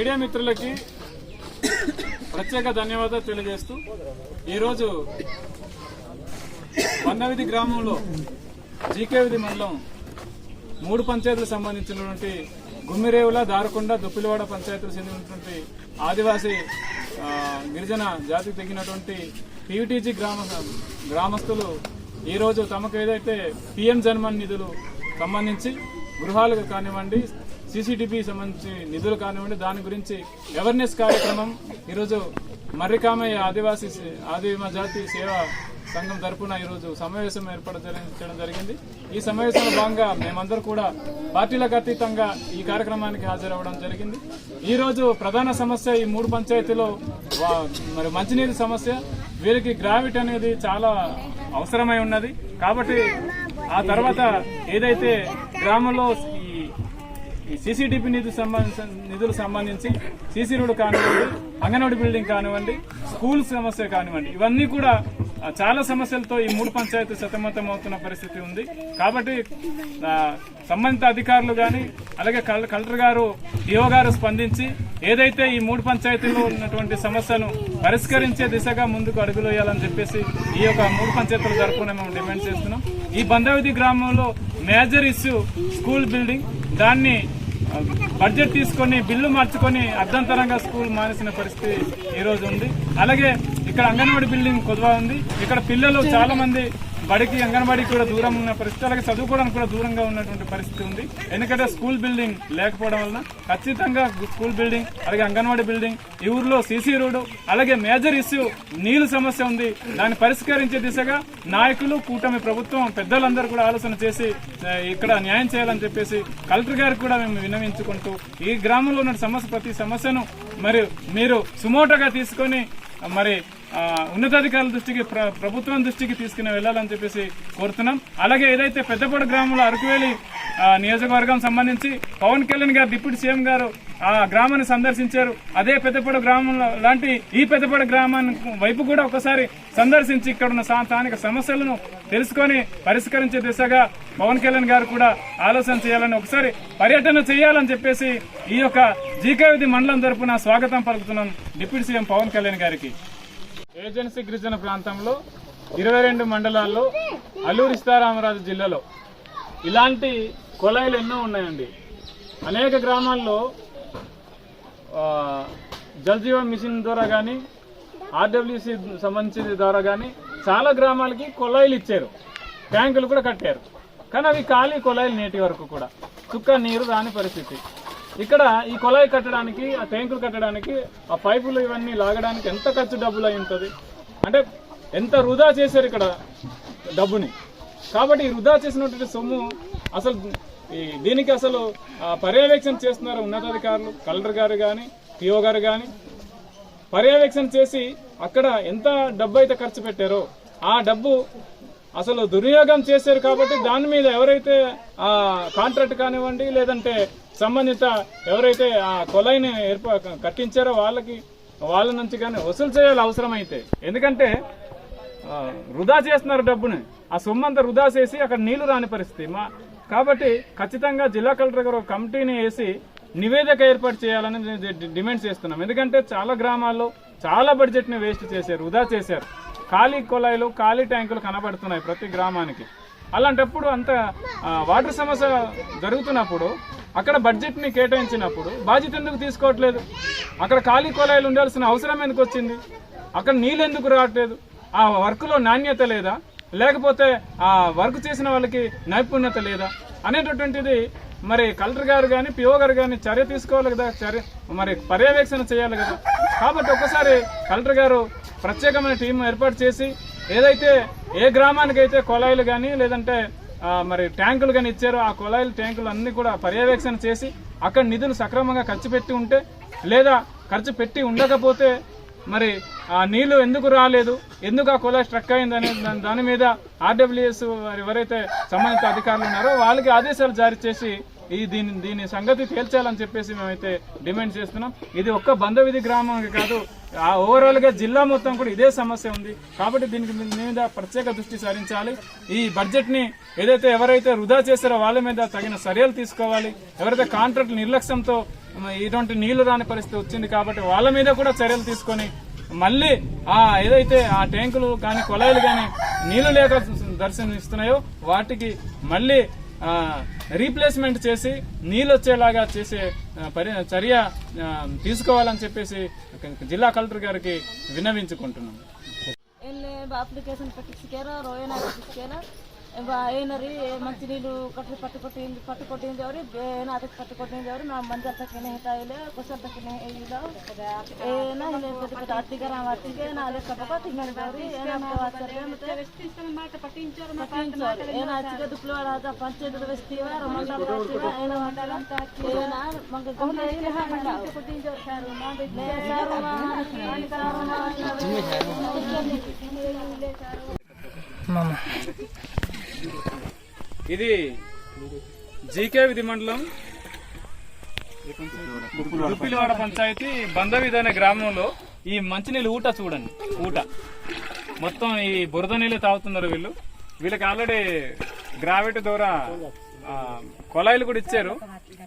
Media మిత్రులకి ప్రత్యేక ధన్యవాదాలు తెలియజేస్తూ ఈరోజు వన్నవిధి గ్రామంలో జీకేవిధి మండలం మూడు పంచాయతీలకు సంబంధించినటువంటి గుమ్మిరేవుల దారకొండ దుప్పిలవాడ పంచాయతీలకు చెందినటువంటి ఆదివాసీ గిరిజన జాతికి తగినటువంటి పీవీటీజీ గ్రామ గ్రామస్తులు ఈరోజు తమకు ఏదైతే పిఎం జన్మన్ నిధులు సంబంధించి గృహాలకు కానివ్వండి సీసీటీవీ సంబంధించి నిధులు కానివ్వండి దాని గురించి అవేర్నెస్ కార్యక్రమం ఈరోజు మర్రికామయ్య ఆదివాసీ ఆదిమ జాతి సేవా సంఘం తరఫున ఈరోజు సమావేశం ఏర్పడడం జరిగింది. ఈ సమావేశంలో భాగంగా మేమందరూ కూడా పార్టీలకు అతీతంగా ఈ కార్యక్రమానికి హాజరవ్వడం జరిగింది. ఈరోజు ప్రధాన సమస్య ఈ మూడు పంచాయతీలో మరి మంచినీటి సమస్య. వీరికి గ్రావిటీ అనేది చాలా అవసరమై ఉన్నది. కాబట్టి ఆ తర్వాత ఏదైతే గ్రామంలో ఈ సీసీటీపీ నిధులు సంబంధించి నిధులు సంబంధించి సీసీ రోడ్ కానివ్వండి అంగన్వాడి బిల్డింగ్ కానివ్వండి స్కూల్ సమస్య కానివ్వండి ఇవన్నీ కూడా చాలా సమస్యలతో ఈ మూడు పంచాయతీ సతమతం అవుతున్న పరిస్థితి ఉంది. కాబట్టి సంబంధిత అధికారులు కానీ అలాగే కలెక్టర్ గారు డిఓ గారు స్పందించి ఏదైతే ఈ మూడు పంచాయతీల్లో ఉన్నటువంటి సమస్యను పరిష్కరించే దిశగా ముందుకు అడుగులు వేయాలని చెప్పేసి ఈ యొక్క మూడు పంచాయతీల తరఫున మేము డిమాండ్ చేస్తున్నాం. ఈ బంధావతి గ్రామంలో మేజర్ ఇష్యూ స్కూల్ బిల్డింగ్ దాన్ని బడ్జెట్ తీసుకొని బిల్లు మార్చుకొని అర్ధంతరంగా స్కూల్ మానేసిన పరిస్థితి ఈ రోజు ఉంది. అలాగే ఇక్కడ అంగన్వాడీ బిల్డింగ్ కొద్దుగా ఉంది. ఇక్కడ పిల్లలు చాలా మంది బడికి అంగన్వాడికి కూడా దూరం ఉన్న పరిస్థితి అలాగే చదువుకోవడానికి కూడా దూరంగా ఉన్నటువంటి పరిస్థితి ఉంది. ఎందుకంటే స్కూల్ బిల్డింగ్ లేకపోవడం వలన ఖచ్చితంగా స్కూల్ బిల్డింగ్ అలాగే అంగన్వాడీ బిల్డింగ్ ఈ ఊర్లో సీసీ రోడ్డు అలాగే మేజర్ ఇష్యూ నీళ్ళు సమస్య ఉంది. దాన్ని పరిష్కరించే దిశగా నాయకులు కూటమి ప్రభుత్వం పెద్దలందరూ కూడా ఆలోచన చేసి ఇక్కడ న్యాయం చేయాలని చెప్పేసి కలెక్టర్ గారికి కూడా మేము విన్నవించుకుంటూ ఈ గ్రామంలో ఉన్న సమస్య ప్రతి సమస్యను మరి మీరు సుమోటోగా తీసుకొని మరి ఉన్నతాధికారుల దృష్టికి ప్ర- ప్రభుత్వం దృష్టికి తీసుకుని వెళ్ళాలని చెప్పేసి కోరుతున్నాం. అలాగే ఏదైతే పెద్దపూడ గ్రామంలో అరకువేలి నియోజకవర్గం సంబంధించి పవన్ కళ్యాణ్ గారు డిప్యూటీ సీఎం గారు ఆ గ్రామాన్ని సందర్శించారు. అదే పెద్దపూడ గ్రామంలో లాంటి ఈ పెద్దపూడ గ్రామాన్ని వైపు కూడా ఒకసారి సందర్శించి ఇక్కడ ఉన్న స్థానిక సమస్యలను తెలుసుకొని పరిష్కరించే దిశగా పవన్ కళ్యాణ్ గారు కూడా ఆలోచన చేయాలని ఒకసారి పర్యటన చేయాలని చెప్పేసి ఈ యొక్క జీకేవిధి మండలం తరపున స్వాగతం పలుకుతున్నాం డిప్యూటీ సీఎం పవన్ కళ్యాణ్ గారికి. ఏజెన్సీ గిరిజన ప్రాంతంలో ఇరవై రెండు మండలాల్లో అల్లూరి సీతారామరాజు జిల్లాలో ఇలాంటి కొలాయిలు ఎన్నో ఉన్నాయండి. అనేక గ్రామాల్లో జలజీవన్ జల్ మిషన్ ద్వారా కానీ ఆర్డబ్ల్యూసి సంబంధించిన ద్వారా కానీ చాలా గ్రామాలకి కొలాయిలు ఇచ్చారు. ట్యాంకులు కూడా కట్టారు. కానీ అవి ఖాళీ కొలాయిలు నేటి వరకు కూడా. చుక్క నీరు రాని పరిస్థితి. ఇక్కడ ఈ కొలాయి కట్టడానికి ఆ ట్యాంకులు కట్టడానికి ఆ పైపులు ఇవన్నీ లాగడానికి ఎంత ఖర్చు డబ్బులు అయి ఉంటుంది? అంటే ఎంత వృధా చేశారు ఇక్కడ డబ్బుని? కాబట్టి ఈ వృధా చేసినటువంటి సొమ్ము అసలు ఈ దీనికి అసలు పర్యవేక్షణ చేస్తున్నారు ఉన్నతాధికారులు కలెక్టర్ గారు కానీ పిఓ గారు కానీ పర్యవేక్షణ చేసి అక్కడ ఎంత డబ్బు అయితే ఖర్చు పెట్టారో ఆ డబ్బు అసలు దుర్వినియోగం చేశారు కాబట్టి దాని మీద ఎవరైతే ఆ కాంట్రాక్ట్ కానివ్వండి లేదంటే సంబంధిత ఎవరైతే ఆ కొలైని ఏర్పా కట్టించారో వాళ్ళకి వాళ్ళ నుంచి కానీ వసూలు చేయాలి అవసరమైతే. ఎందుకంటే వృధా చేస్తున్నారు డబ్బుని. ఆ సొమ్ము అంతా వృధా చేసి అక్కడ నీళ్ళు రాని పరిస్థితి. మా కాబట్టి ఖచ్చితంగా జిల్లా కలెక్టర్ గారు కమిటీని వేసి నివేదిక ఏర్పాటు చేయాలని డిమాండ్ చేస్తున్నాం. ఎందుకంటే చాలా గ్రామాల్లో చాలా బడ్జెట్ని వేస్ట్ చేశారు వృధా చేశారు. ఖాళీ కొలాయిలు ఖాళీ ట్యాంకులు కనబడుతున్నాయి ప్రతి గ్రామానికి. అలాంటప్పుడు అంత వాటర్ సమస్య జరుగుతున్నప్పుడు అక్కడ బడ్జెట్ని కేటాయించినప్పుడు బాధ్యత ఎందుకు తీసుకోవట్లేదు? అక్కడ ఖాళీ కొలాయిలు ఉండాల్సిన అవసరం ఎందుకు వచ్చింది? అక్కడ నీళ్ళు ఎందుకు రావట్లేదు? ఆ వర్క్లో నాణ్యత లేదా? లేకపోతే ఆ వర్క్ చేసిన వాళ్ళకి నైపుణ్యత లేదా? అనేటటువంటిది మరి కలెక్టర్ గారు కానీ పిఓ గారు కానీ చర్య తీసుకోవాలి కదా? చర్య మరి పర్యవేక్షణ చేయాలి కదా? కాబట్టి ఒక్కసారి కలెక్టర్ గారు ప్రత్యేకమైన టీం ఏర్పాటు చేసి ఏదైతే ఏ గ్రామానికి అయితే కొలాయిలు కానీ లేదంటే మరి ట్యాంకులు కానీ ఇచ్చారు. ఆ కుళాయిలు ట్యాంకులు అన్ని కూడా పర్యవేక్షణ చేసి అక్కడ నిధులు సక్రమంగా ఖర్చు పెట్టి ఉంటే లేదా ఖర్చు పెట్టి ఉండకపోతే మరి ఆ నీళ్ళు ఎందుకు రాలేదు? ఎందుకు ఆ కుళాయి స్ట్రక్ అయింది అనేది దాని- దాని మీద ఆర్డబ్ల్యూఎస్ ఎవరైతే సంబంధిత అధికారులు ఉన్నారో వాళ్ళకి ఆదేశాలు జారీ చేసి ఈ దీని దీని సంగతి తేల్చాలని చెప్పేసి మేమైతే డిమాండ్ చేస్తున్నాం. ఇది ఒక్క బంధవిధి గ్రామానికి కాదు. ఆ ఓవరాల్గా జిల్లా మొత్తం కూడా ఇదే సమస్య ఉంది. కాబట్టి దీనికి మీద ప్రత్యేక దృష్టి సారించాలి. ఈ బడ్జెట్ని ఏదైతే ఎవరైతే వృధా చేస్తారో వాళ్ళ మీద తగిన చర్యలు తీసుకోవాలి. ఎవరైతే కాంట్రాక్ట్ నిర్లక్ష్యంతో ఇటువంటి నీళ్ళు రాని పరిస్థితి వచ్చింది కాబట్టి వాళ్ళ మీద కూడా చర్యలు తీసుకొని మళ్ళీ ఆ ఏదైతే ఆ ట్యాంకులు కానీ కొలాయిలు కానీ నీళ్ళు లేక దర్శనమిస్తున్నాయో వాటికి మళ్ళీ రీప్లేస్మెంట్ చేసి నీళ్ళు వచ్చేలాగా చేసే పరి చర్య తీసుకోవాలని చెప్పేసి జిల్లా కలెక్టర్ గారికి విన్నవించుకుంటున్నాం. అప్లికేషన్ ಏನಾರಿ ಮಂಚಿ ನೀರು ಕಟ್ಟಿ ಪಟ್ಟು ಕೊಟ್ಟಿಂದು ಪಟ್ಟು ಕೊಟ್ಟಿಂದವ್ರಿ ಏನೋ ಅದಕ್ಕೆ ಪಟ್ಟು ಕೊಟ್ಟಿಂದವ್ರಿ ನಾವು ಮಂಜಲ್ ತಕ್ಕೇನೆ ಹೇಳ್ತಾ ಇಲ್ಲ ಕುಸಲ್ ತಕ್ಕೇನೆ ಇಲ್ಲ ಏನೋ ಇಲ್ಲ ಪಟ್ಟು ಅತ್ತಿಗೆ ನಾವು ಅತ್ತಿಗೆ ನಾ ಅದಕ್ಕೆ ಕಟ್ಟಪ್ಪ ತಿಂಗಳಿದವ್ರಿ ಏನೋ ನಾವು ಆಚಾರ್ಯ ಮತ್ತೆ ಏನೋ ಹಚ್ಚಿಗೆ ದುಪ್ಲವಾಡ ಆದ ಪಂಚಾಯತ್ ವ್ಯವಸ್ಥೆವ ಮಂಡಲ ಏನೋ ಮಂಡಲ ಅಂತ ಏನೋ ಮಂಗ ಕೊಟ್ಟಿಂದವ್ರು ಸಾರು ಸಾರು ಮಾಮ ఇది జీకే విధి మండలం దుప్పిలివాడ పంచాయతీ బంధవిధి అనే గ్రామంలో ఈ మంచినీళ్ళు ఊట చూడండి ఊట. మొత్తం ఈ బురద నీళ్ళు తాగుతున్నారు వీళ్ళు. వీళ్ళకి ఆల్రెడీ గ్రావిటీ ద్వారా కొలాయిలు కూడా ఇచ్చారు.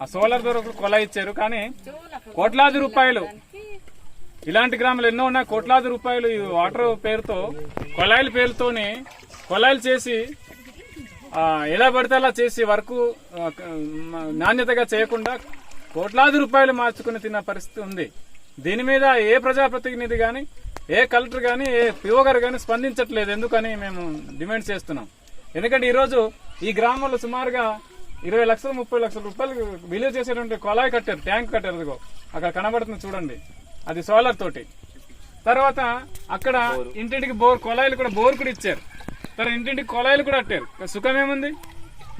ఆ సోలార్ ద్వారా కూడా కొలాయి ఇచ్చారు. కానీ కోట్లాది రూపాయలు ఇలాంటి గ్రామాలు ఎన్నో ఉన్నాయి. కోట్లాది రూపాయలు ఈ వాటర్ పేరుతో కొలాయిల పేరుతోని కొలాయిలు చేసి ఎలా పడితే అలా చేసి వర్క్ నాణ్యతగా చేయకుండా కోట్లాది రూపాయలు మార్చుకుని తిన్న పరిస్థితి ఉంది. దీని మీద ఏ ప్రజాప్రతినిధి కానీ ఏ కలెక్టర్ కానీ ఏ పిఓ గారు స్పందించట్లేదు. ఎందుకని మేము డిమాండ్ చేస్తున్నాం. ఎందుకంటే ఈరోజు ఈ గ్రామంలో సుమారుగా ఇరవై లక్షలు ముప్పై లక్షల రూపాయలు విలువ చేసేటువంటి కొలాయి కట్టారు ట్యాంక్ కట్టారు అక్కడ కనబడుతుంది చూడండి. అది సోలార్ తోటి. తర్వాత అక్కడ ఇంటింటికి బోర్ కొలాయిలు కూడా బోర్ కూడా ఇచ్చారు. తర్వాత ఇంటింటికి కొలాయిలు కూడా కట్టారు సుఖం ఏముంది?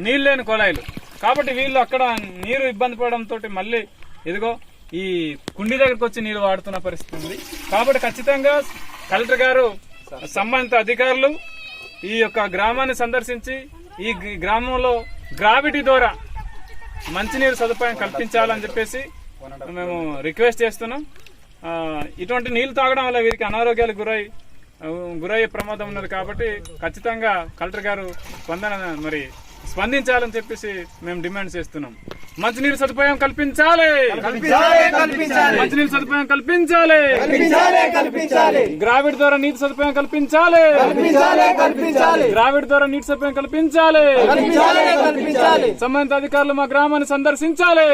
నీళ్ళు లేని కొలాయిలు. కాబట్టి వీళ్ళు అక్కడ నీరు ఇబ్బంది పడడంతో మళ్ళీ ఇదిగో ఈ కుండి దగ్గరకు వచ్చి నీళ్ళు వాడుతున్న పరిస్థితి ఉంది. కాబట్టి ఖచ్చితంగా కలెక్టర్ గారు సంబంధిత అధికారులు ఈ యొక్క గ్రామాన్ని సందర్శించి ఈ గ్రామంలో గ్రావిటీ ద్వారా మంచినీరు సదుపాయం కల్పించాలని చెప్పేసి మేము రిక్వెస్ట్ చేస్తున్నాం. ఇటువంటి నీళ్ళు తాగడం వల్ల వీరికి అనారోగ్యాలు గురై గురయ్యే ప్రమాదం ఉన్నది కాబట్టి ఖచ్చితంగా కలెక్టర్ గారు స్పందన మరి స్పందించాలని చెప్పేసి మేము డిమాండ్ చేస్తున్నాం. మంచినీరు సదుపాయం కల్పించాలి మంచినీరు సదుపాయం కల్పించాలి గ్రావిడ్ ద్వారా నీటి సదుపాయం కల్పించాలి గ్రావిడ్ ద్వారా నీటి సదుపాయం కల్పించాలి సంబంధిత అధికారులు మా గ్రామాన్ని సందర్శించాలి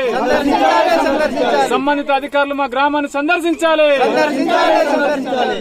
సంబంధిత అధికారులు మా గ్రామాన్ని సందర్శించాలి. చూడండి.